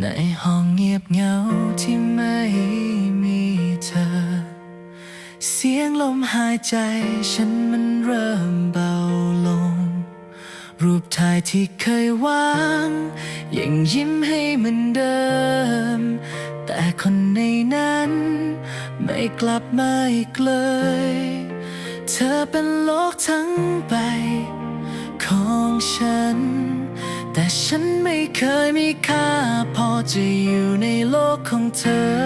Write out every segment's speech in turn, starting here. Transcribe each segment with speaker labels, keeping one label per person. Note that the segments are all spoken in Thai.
Speaker 1: ในห้องเงียบเหงาที่ไม่มีเธอ เสียงลมหายใจฉันมันเริ่มเบาลง รูปถ่ายที่เคยวางยังยิ้มให้เหมือนเดิม แต่คนในนั้น ไม่กลับมาอีกเลย เธอเป็นโลกทั้งใบของฉัน แต่ฉันไม่เคยมีค่า พอจะอยู่ในโลกของเธอ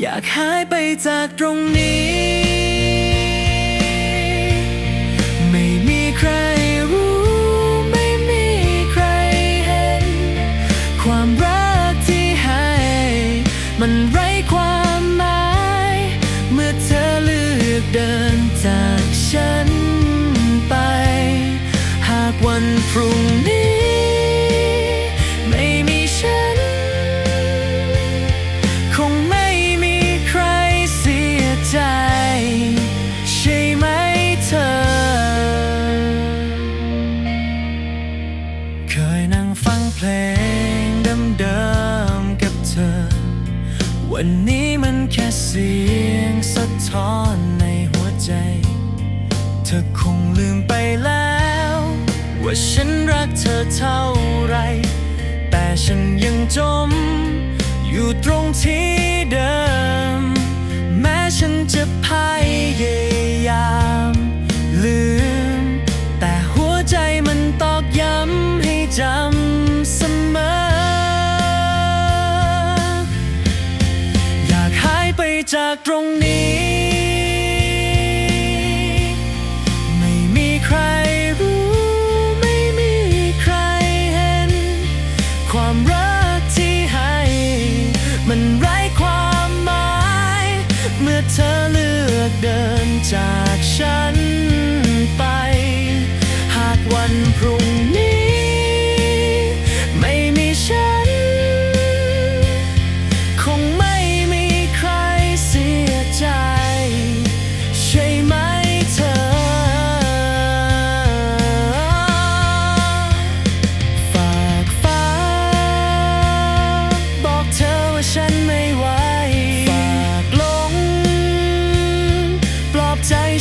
Speaker 1: อยากหายไปจากตรงนี้ วันพรุ่งนี้ ไม่มีฉัน คงไม่มีใครเสียใจ ใช่ไหมเธอ เคยนั่งฟังเพลงเดิมๆกับเธอ วันนี้มันแค่เสียงสะท้อนในหัวใจ เธอคงลืมไปแล้ว ว่าฉันรักเธอเท่าไร แต่ฉันยังจม อยู่ตรงที่เดิม แม้ฉันจะพยายาม ลืม แต่หัวใจมันตอกย้ำให้จำเสมอ อยากหายไปจากตรงนี้ มันไร้ความหมาย เมื่อเธอเลือกเดินจากฉัน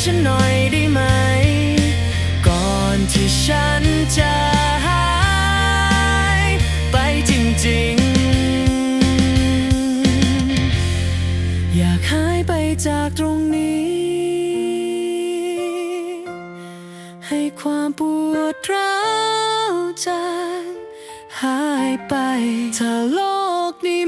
Speaker 1: ฉันหน่อยได้ไหม ก่อนที่ฉันจะหายไปจริงๆ อยากหายไปจากตรงนี้ ให้ความปวดร้าวจางหายไปถ้าโลกนี้